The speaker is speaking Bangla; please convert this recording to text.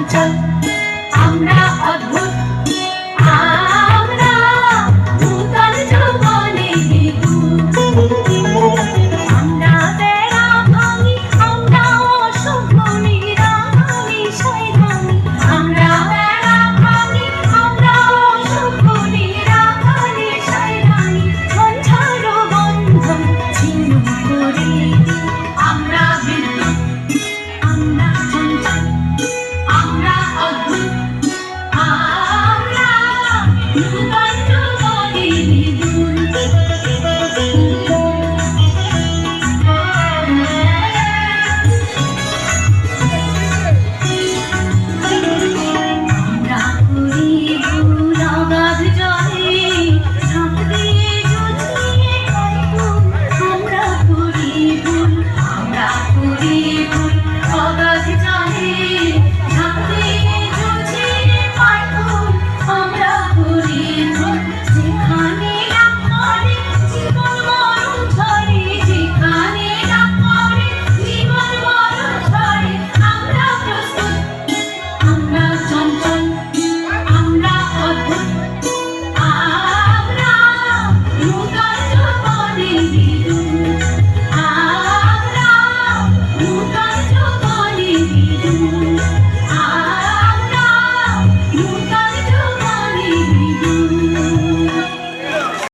চঞ্চল। আমরা অদ্ভুত you